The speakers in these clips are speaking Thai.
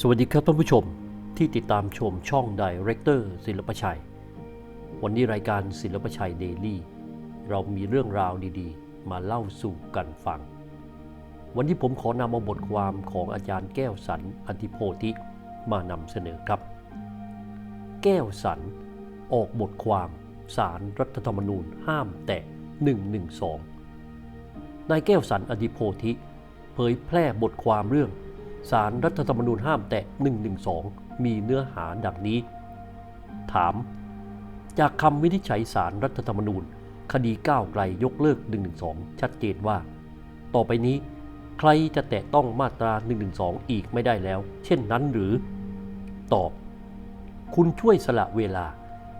สวัสดีครับท่านผู้ชมที่ติดตามชมช่องดีเรคเตอร์ศิลปชัย วันนี้รายการศิลปชัยเดลี่เรามีเรื่องราวดีๆ มาเล่าสู่กันฟัง วันนี้ผมขอนำเอาบทความของอาจารย์แก้วสันอธิโพธิมานำเสนอครับ แก้วสันออกบทความสารรัฐธรรมนูญห้ามแตะ 112 นายแก้วสันอธิโพธิเผยแพร่บทความเรื่อง สารรัฐธรรมนูญห้ามแตะ 112 มีเนื้อหาดังนี้ ถาม จากคำวินิจฉัยสารรัฐธรรมนูญ คดีก้าวไกลยกเลิก 112 ชัดเจนว่า ต่อไปนี้ ใครจะแตะต้องมาตรา 112 อีกไม่ได้แล้ว เช่นนั้นหรือ ตอบ คุณช่วยสละเวลา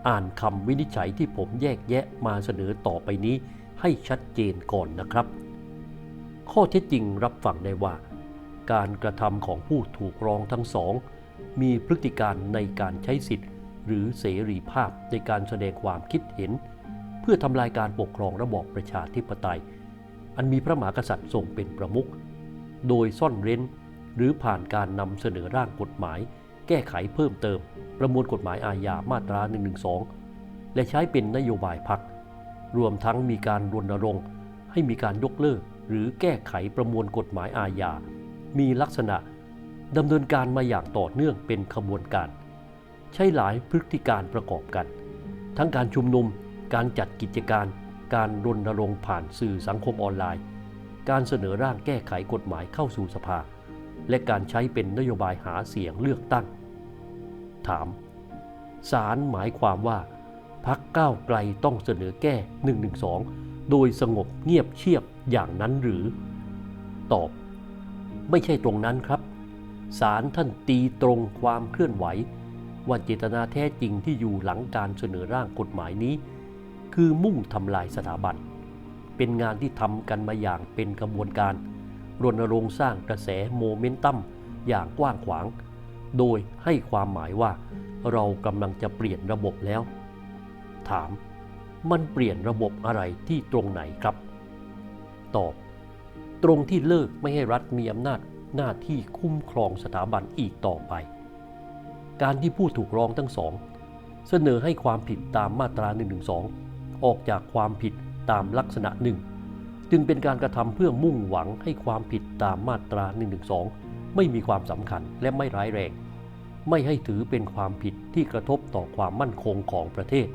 อ่านคำวินิจฉัยที่ผมแยกแยะมาเสนอต่อไปนี้ให้ชัดเจนก่อนนะครับ ข้อเท็จจริงรับฟังได้ว่า การกระทำของผู้ถูกร้องทั้งสอง มีพฤติการในการใช้สิทธิ์ หรือเสรีภาพในการแสดงความคิดเห็น เพื่อทำลายการปกครองระบอบประชาธิปไตย อันมีพระมหากษัตริย์ทรงเป็นประมุขโดยซ่อนเร้น หรือผ่านการนำเสนอร่างกฎหมาย แก้ไขเพิ่มเติม ประมวลกฎหมายอาญามาตรา 112 และใช้เป็นนโยบายพักรวมทั้งมีการรณรงค์ ให้มีการยกเลิก หรือแก้ไขประมวลกฎหมายอาญา มีลักษณะดำเนินการมาอย่างต่อเนื่องเป็นขบวนการ ใช้หลายพฤติการประกอบกัน ทั้งการชุมนุม การจัดกิจการ การรณรงค์ผ่านสื่อสังคมออนไลน์ การเสนอร่างแก้ไขกฎหมายเข้าสู่สภา และการใช้เป็นนโยบายหาเสียงเลือกตั้ง ถามสารหมายความว่าพักก้าวไกลต้องเสนอแก้ 112 โดยสงบเงียบเชียบอย่างนั้นหรือ ตอบ ไม่ใช่ตรงนั้นครับสารท่านตีตรงความเคลื่อนไหว ว่าเจตนาแท้จริงที่อยู่หลังการเสนอร่างกฎหมายนี้ คือมุ่งทำลายสถาบัน เป็นงานที่ทำกันมาอย่างเป็นกระบวนการ รณรงค์สร้างกระแสโมเมนตัมอย่างกว้างขวาง โดยให้ความหมายว่าเรากำลังจะเปลี่ยนระบบแล้ว ถาม มันเปลี่ยนระบบอะไรที่ตรงไหนครับ ตอบ ตรงที่เลิกไม่ให้รัฐมีอำนาจหน้าที่คุ้มครองสถาบันอีกต่อไป การที่ผู้ถูกร้องทั้งสอง เสนอให้ความผิดตามมาตรา112ออกจากความผิดตามลักษณะหนึ่งจึงเป็นการกระทำเพื่อมุ่งหวังให้ความผิดตามมาตรา112ไม่มีความสำคัญและไม่ร้ายแรง ไม่ให้ถือเป็นความผิดที่กระทบต่อความมั่นคงของประเทศ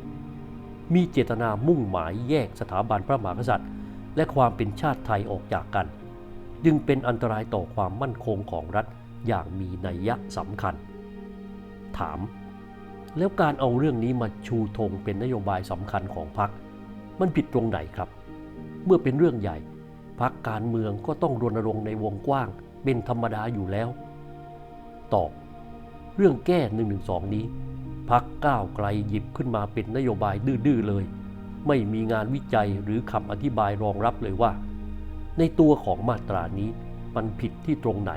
มีเจตนามุ่งหมายแยกสถาบันพระมหากษัตริย์ และความเป็นชาติไทยออกจากกัน จึงเป็นอันตรายต่อความมั่นคงของรัฐอย่างมีนัยยะสำคัญ ถาม แล้วการเอาเรื่องนี้มาชูธงเป็นนโยบายสำคัญของพรรคมันผิดตรงไหนครับ เมื่อเป็นเรื่องใหญ่พรรคการเมืองก็ต้องรณรงค์ในวงกว้าง เป็นธรรมดาอยู่แล้ว ตอบ เรื่องแก้1นึนี้พักก้าวไกลหยิบขึ้นมาเป็นนโยบายดื้อๆเลย ไม่มีงานวิจัยหรือคำอธิบายรองรับเลยว่า ในตัวของมาตรานี้มันผิดที่ตรงไหน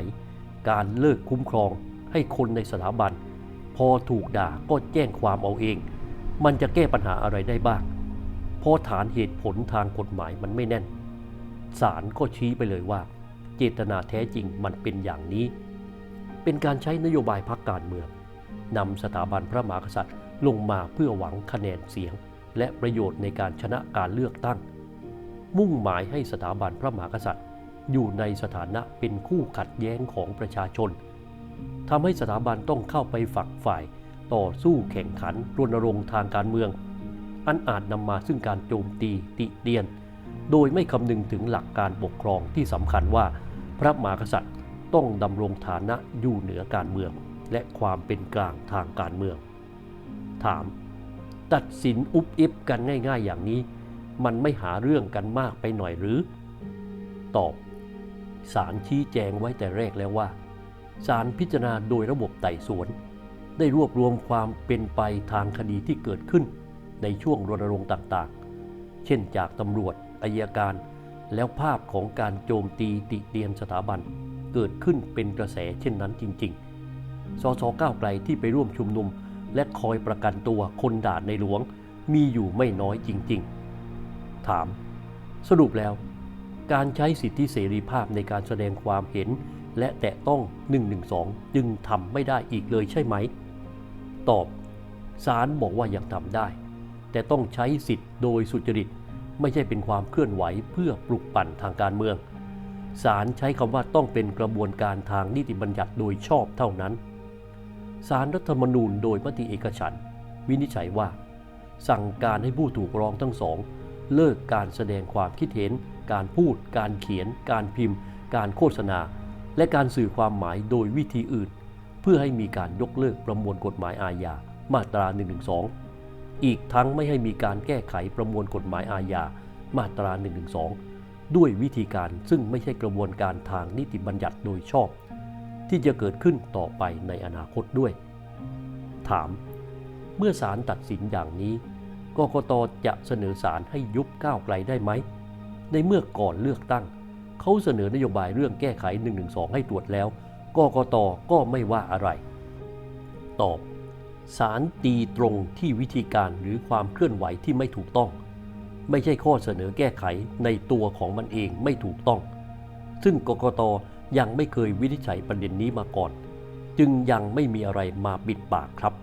การเลิกคุ้มครองให้คนในสถาบัน พอถูกด่าก็แจ้งความเอาเอง มันจะแก้ปัญหาอะไรได้บ้างเพราะฐานเหตุผลทางกฎหมายมันไม่แน่นศาลก็ชี้ไปเลยว่า เจตนาแท้จริงมันเป็นอย่างนี้ เป็นการใช้นโยบายพักการเมืองนำสถาบันพระมหากษัตริย์ลงมาเพื่อหวังคะแนนเสียง และประโยชน์ในการชนะการเลือกตั้ง มุ่งหมายให้สถาบันพระมหากษัตริย์ อยู่ในสถานะเป็นคู่ขัดแย้งของประชาชนทำให้สถาบันต้องเข้าไปฝักฝ่าย ต่อสู้แข่งขันรณรงค์ทางการเมือง อันอาจนำมาซึ่งการโจมตีติเตียน โดยไม่คำนึงถึงหลักการปกครองที่สำคัญว่า พระมหากษัตริย์ต้องดำรงฐานะอยู่เหนือการเมือง และความเป็นกลางทางการเมือง ถาม ตัดสินอุบอิบกันง่าย ๆ อย่างนี้ มันไม่หาเรื่องกันมากไปหน่อยหรือ ตอบสารชี้แจงไว้แต่แรกแล้วว่าสารพิจารณาโดยระบบไต่สวน ได้รวบรวมความเป็นไปทางคดีที่เกิดขึ้น ในช่วงรณรงค์ต่างๆ เช่นจากตำรวจอายการ แล้วภาพของการโจมตีติเตียนสถาบัน เกิดขึ้นเป็นกระแสเช่นนั้นจริง ๆ สสก้าวไกลที่ไปร่วมชุมนุม และคอยประกันตัวคนด่าในหลวงมีอยู่ไม่น้อยจริงๆ ถาม สรุปแล้ว การใช้สิทธิเสรีภาพในการแสดงความเห็น และแตะต้อง 112 จึงทำไม่ได้อีกเลยใช่ไหม ตอบศาลบอกว่ายังทำได้ แต่ต้องใช้สิทธิ์โดยสุจริต ไม่ใช่เป็นความเคลื่อนไหวเพื่อปลุกปั่นทางการเมืองศาลใช้คำว่าต้องเป็นกระบวนการทางนิติบัญญัติโดยชอบเท่านั้น ศาลรัฐธรรมนูญโดยมติเอกฉันท์วินิจฉัยว่า สั่งการให้ผู้ถูกร้องทั้งสอง เลิกการแสดงความคิดเห็น การพูด การเขียน การพิมพ์ การโฆษณา และการสื่อความหมายโดยวิธีอื่น เพื่อให้มีการยกเลิกประมวลกฎหมายอาญามาตรา112อีกทั้งไม่ให้มีการแก้ไขประมวลกฎหมายอาญามาตรา112ด้วยวิธีการซึ่งไม่ใช่กระบวนการทางนิติบัญญัติโดยชอบ ที่จะเกิดขึ้นต่อไปในอนาคตด้วย ถาม เมื่อศาลตัดสินอย่างนี้กกตจะเสนอศาลให้ยุบก้าวไกลได้ไหม ในเมื่อก่อนเลือกตั้ง เขาเสนอนโยบายเรื่องแก้ไข 112 ให้ตรวจแล้วกกตก็ไม่ว่าอะไร ตอบศาลตีตรงที่วิธีการหรือความเคลื่อนไหวที่ไม่ถูกต้อง ไม่ใช่ข้อเสนอแก้ไขในตัวของมันเองไม่ถูกต้อง ซึ่งกกต ยังไม่เคยวินิจฉัยประเด็นนี้มาก่อน จึงยังไม่มีอะไรมาปิดปากครับ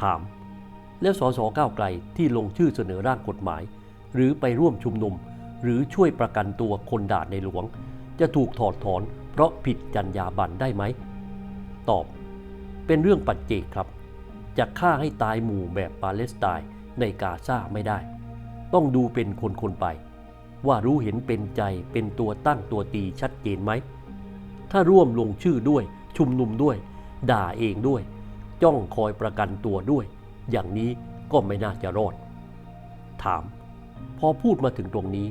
ถาม แล้วสสก้าวไกลที่ลงชื่อเสนอร่างกฎหมาย หรือไปร่วมชุมนุม หรือช่วยประกันตัวคนด่าในหลวง จะถูกถอดถอน เพราะผิดจรรยาบรรณได้ไหม ตอบ เป็นเรื่องปัจเจกครับ จะฆ่าให้ตายหมู่แบบปาเลสไตน์ในกาซาไม่ได้ ต้องดูเป็นคนๆไปว่ารู้เห็นเป็นใจเป็นตัวตั้งตัวตีชัดเจนไหม ถ้าร่วมลงชื่อด้วย ชุมนุมด้วย ด่าเองด้วย จ้องคอยประกันตัวด้วย อย่างนี้ก็ไม่น่าจะรอด ถาม พอพูดมาถึงตรงนี้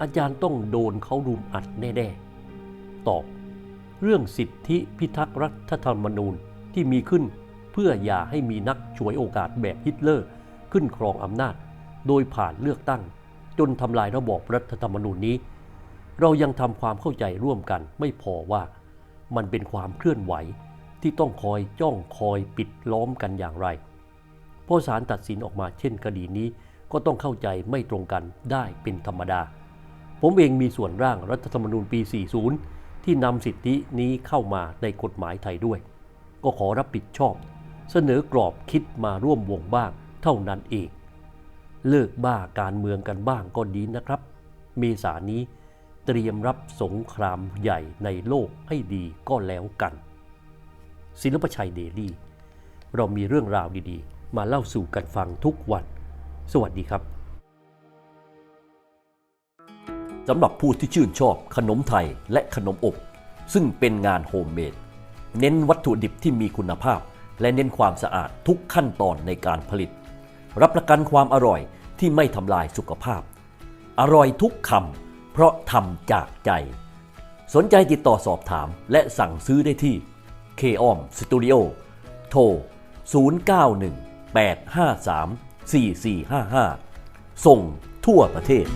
อาจารย์ต้องโดนเขารุมอัดแน่ๆ ตอบ เรื่องสิทธิพิทักษ์รัฐธรรมนูญที่มีขึ้นเพื่ออย่าให้มีนักฉวยโอกาสแบบฮิตเลอร์ ขึ้นครองอำนาจ โดยผ่านเลือกตั้ง จนทำลายระบอบรัฐธรรมนูญนี้ เรายังทำความเข้าใจร่วมกันไม่พอว่ามันเป็นความเคลื่อนไหวที่ต้องคอยจ้องคอยปิดล้อมกันอย่างไรพอศาลตัดสินออกมาเช่นคดีนี้ก็ต้องเข้าใจไม่ตรงกันได้เป็นธรรมดา ผมเองมีส่วนร่างรัฐธรรมนูญปี 40 ที่นำสิทธินี้เข้ามาในกฎหมายไทยด้วย ก็ขอรับผิดชอบ เสนอกรอบคิดมาร่วมวงบ้างเท่านั้นเอง เลิกบ้าการเมืองกันบ้างก็ดีนะครับ เมษานี้ เตรียมรับสงครามใหญ่ในโลกให้ดีก็แล้วกัน ศิลปชัยเดลี่ เรามีเรื่องราวดีๆ มาเล่าสู่กันฟังทุกวัน สวัสดีครับสำหรับผู้ที่ชื่นชอบขนมไทยและขนมอบ ซึ่งเป็นงานโฮมเมดเน้นวัตถุดิบที่มีคุณภาพ และเน้นความสะอาดทุกขั้นตอนในการผลิต รับประกันความอร่อยที่ไม่ทำลายสุขภาพ อร่อยทุกคำ เพราะทำจากใจ สนใจติดต่อสอบถามและสั่งซื้อได้ที่ k o m Studio โทร 091 853 4455 ส่งทั่วประเทศ